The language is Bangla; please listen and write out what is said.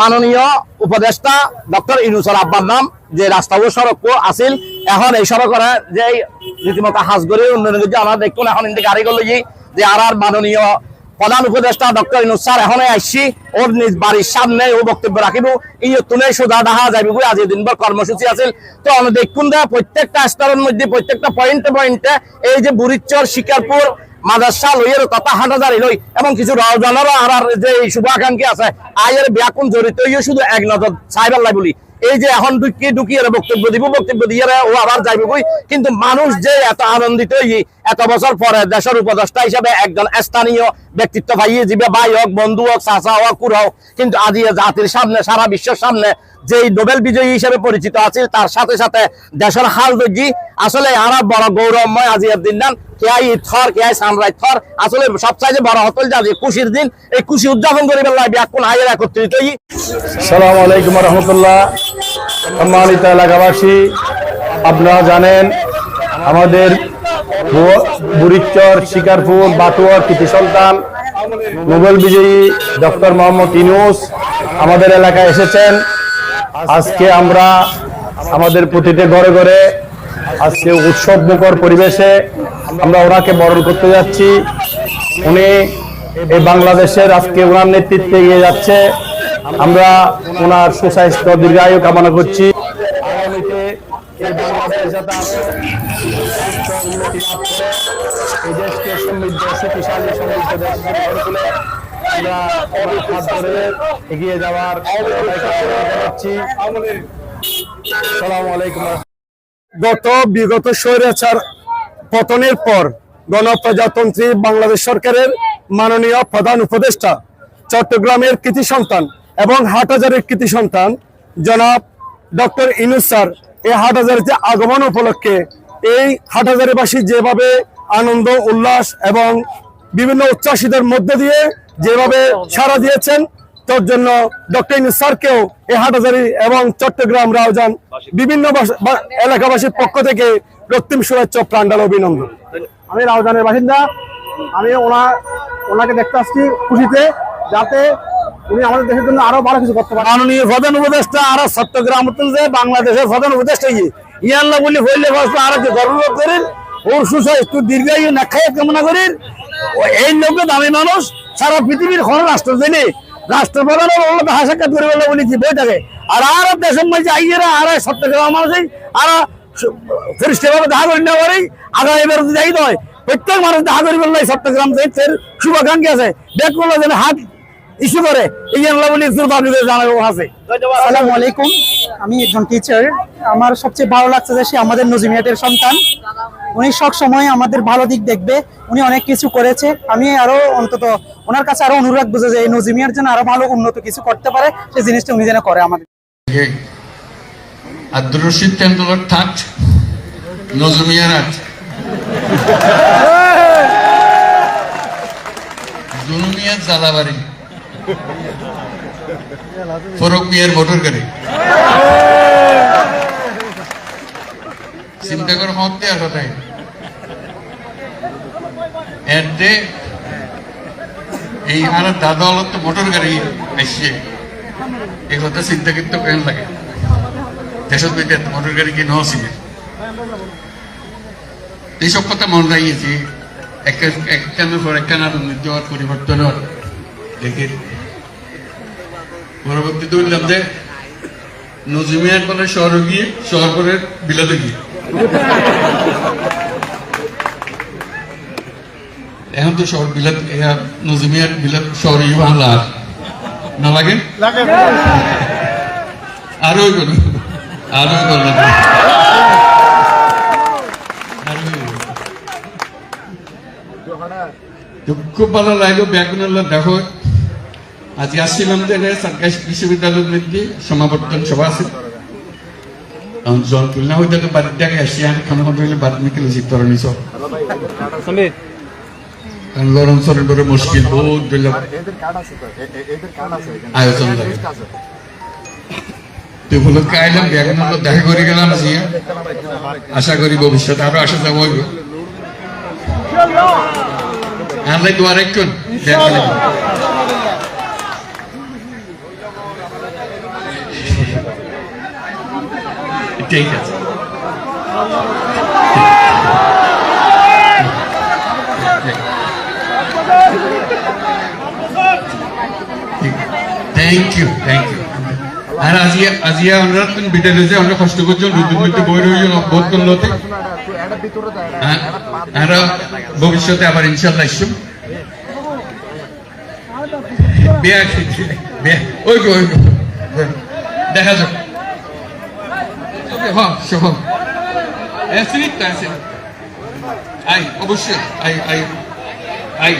মাননীয় উপদেষ্টা ডক্টর ইনুসর আব্বার নাম, যে রাস্তা ও সড়ক ও আছিল, এখন এই সড়কের যে রীতিমতো হাজগরি উন্নয়ন করছে আমরা দেখুন, এখন ইন্দি গাড়ি করল যে আর আর মাননীয় প্রধান উপদেষ্টা ডক্টর ইনুস স্যার, এখন আসছি ওর নিজ বাড়ির সামনে ও বক্তব্য রাখিব। এই তুলে সোজা দেখা যাইব বই আজ দিনভর কর্মসূচি আছিল। তো আমরা দেখুন প্রত্যেকটা স্তরের মধ্যে, প্রত্যেকটা পয়েন্টে পয়েন্টে এই যে বুড়িচর, শিকারপুর মাদ্রাসা লইয়ের তথা হাটাজারি লই, এবং কিছু রওজানেরও আর যে শুভাকাঙ্ক্ষী আছে আয়ের ব্যাকুণ জড়িত হইয়া শুধু এক নজর সাইবার লাই বলি। এই যে এখন ঢুকিয়ে ঢুকিয়ে বক্তব্য দিব, বক্তব্য দিয়ে ও আবার যাইব কই? কিন্তু মানুষ যে এত আনন্দিত এত বছর পরে দেশের উপদেষ্টা হিসাবে একজন স্থানীয় ব্যক্তিত্ব পাইয়ে যাবে ভাই হোক, বন্ধু হোক, চাচা হোক কুর হোক, কিন্তু আজি জাতির সামনে, সারা বিশ্বের সামনে যে নোবেল বিজয়ী হিসেবে পরিচিত আছে তার সাথে সাথে দেশের হাল দর্জি আসলে আরও বড় গৌরবময় আজি এর দিন কেয়াই থর, কেয়াই সানরাই থর। আসলে সবচাইতে বড় হতল যে আজ খুশির দিন। এই খুশি উদযাপন করি বেলা ব্যাকুল আয়ের একত্রিত সালাম আলাইকুম রহমতুল্লাহ। সম্মানিত এলাকাবাসী, আপনারা জানেন, আমাদের বু- বুড়িচর, শিকারপুর, বাটুয়ার কৃতি সন্তান, নোবেল বিজয়ী ডক্টর মোহাম্মদ ইনুস আমাদের এলাকায় এসেছেন। আজকে আমরা আমাদের প্রতিটি ঘরে ঘরে আজকে উৎসব মুখর পরিবেশে আমরা ওনাকে বরণ করতে যাচ্ছি। উনি এই বাংলাদেশের আজকে ওনার নেতৃত্বে এগিয়ে যাচ্ছে। আমরা ওনার সুস্বাস্থ্য, দীর্ঘায়ু কামনা করছি। এগিয়ে যাওয়ার জানাচ্ছি সালামু আলাইকুম। গত বিগত স্বৈরাচার পতনের পর গণপ্রজাতন্ত্রী বাংলাদেশ সরকারের মাননীয় প্রধান উপদেষ্টা, চট্টগ্রামের কৃতি সন্তান এবং হাটহাজারের কৃতি সন্তান, জনাব ডক্টর ইনুস স্যার, এই হাটহাজারিতে আগমন উপলক্ষে এই হাটহাজারিবাসী যেভাবে আনন্দ, উল্লাস এবং বিভিন্ন উচ্ছ্বাসীদের মধ্যে দিয়ে যেভাবে সাড়া দিয়েছেন তোর জন্য ডক্টর ইনুস স্যারকেও এই হাটহাজারি এবং চট্টগ্রাম রাউজান বিভিন্ন বাস- এলাকাবাসীর পক্ষ থেকে রক্তিম শুভেচ্ছা প্রাণডাল অভিনন্দন। আমি রাউজানের বাসিন্দা। আমি ওনা ওনাকে দেখতে আসছি খুশিতে যাতে উনি আমাদের দেশের জন্য আরও ভালো কিছু করতে পারেন মাননীয় প্রধান উপদেষ্টা আর চট্টগ্রাম যে বাংলাদেশের প্রধান উপদেষ্টা ইয়ে ইয়াল্লা বলি হইলে আর যে গর্ব করেন ওর সুস্বাস্থ্য দীর্ঘায়ু না খাই কামনা করেন এই লোক দামি মানুষ সারা পৃথিবীর কোন রাষ্ট্র জেনে রাষ্ট্রপ্রধান সাক্ষাৎ করে বলে বই থাকে আর আর দেশের মধ্যে আইয়েরা আর চট্টগ্রাম মানুষ আর ফেরিস্টভাবে দেখা করি না পারি আগামী এবার যাই নয় প্রত্যেক মানুষ দেখা করি বললে চট্টগ্রাম ফের শুভাকাঙ্ক্ষী আছে। দেখ করল যেন হাত ইস্যু করে। এই আল্লাহ বলি আপনাদের জানাব আছে। আসসালামু আলাইকুম। আমি একজন টিচার আমার সবচেয়ে ভালো লাগছে যে সে আমাদের নজিমিয়াটের সন্তান। উনি সব সময় আমাদের ভালো দিক দেখবে। উনি অনেক কিছু করেছে। আমি আরও অন্তত ওনার কাছে আরও অনুরোধ রাখব যে এই নজিমিয়ার জন্য আরও ভালো উন্নত কিছু করতে পারে। সেই জিনিসটা উনি যেন করে আমাদের। আব্দুর রশিদ তেন্ডুলার ঠাট নজমিয়ার আট জুনুমিয়ার জালাবাড়ি। ফরক মিয়ার মোটর গাড়ি চিন্তা করে মত দেওয়ার কথাই দে এই আর দাদা হলো তো মোটর গাড়ি আসছে এই কথা চিন্তা করতে কেন লাগে দেশত বিদ্যাত মোটর গাড়ি কি নহছিল এইসব কথা মনে রাখিয়েছি একখানের পর একখান আনন্দিত হওয়ার পরিবর্তন হওয়ার দেখে পরবর্তীতে বললাম যে নজিমিয়ার পরে শহরে গিয়ে শহর পরে বিলাতে গিয়ে। এখন তো শহর বিলাত নজিমিয়ার বিলাত শহর ইউ না লাগে? আরও করো আরও করো খুব ভালো লাগল ব্যাকুনাল্লাহ দেখো। আজকে আসছিলাম যে সরকারি বিশ্ববিদ্যালয়ের মধ্যে সমাবর্তন সভা আছে। তখন জন তুলনা হইতে তো বাড়ির জায়গায় আসছি আমি খানা খান হইলে বাড়ি মিকে লুচি তর নিছ কারণ বড় মুশকিল বহুত দিলাম আয়োজন লাগে। তো উপলক্ষে আইলাম? ব্যাকুনাল্লাহ দেখা করে গেলাম আজকে আশা করি ভবিষ্যতে আরও আসা যাব আমরা দোয়ার একটু দেখা ঠিক আছে থ্যাংক ইউ থ্যাংক ইউ আর আজিয়া আজিয়া আমরা বিদ্যালয় যে অনেক কষ্ট করছ নতুন বই রয়েছে বোধ করলোতে আর ভবিষ্যতে আবার ইনশাল্লাহ ইসুম বিয়া ওই ওই দেখা যাক। হ্যাঁ সহ অ্যাসিড অ্যাসিড আই অবশ্যই আই আই আই।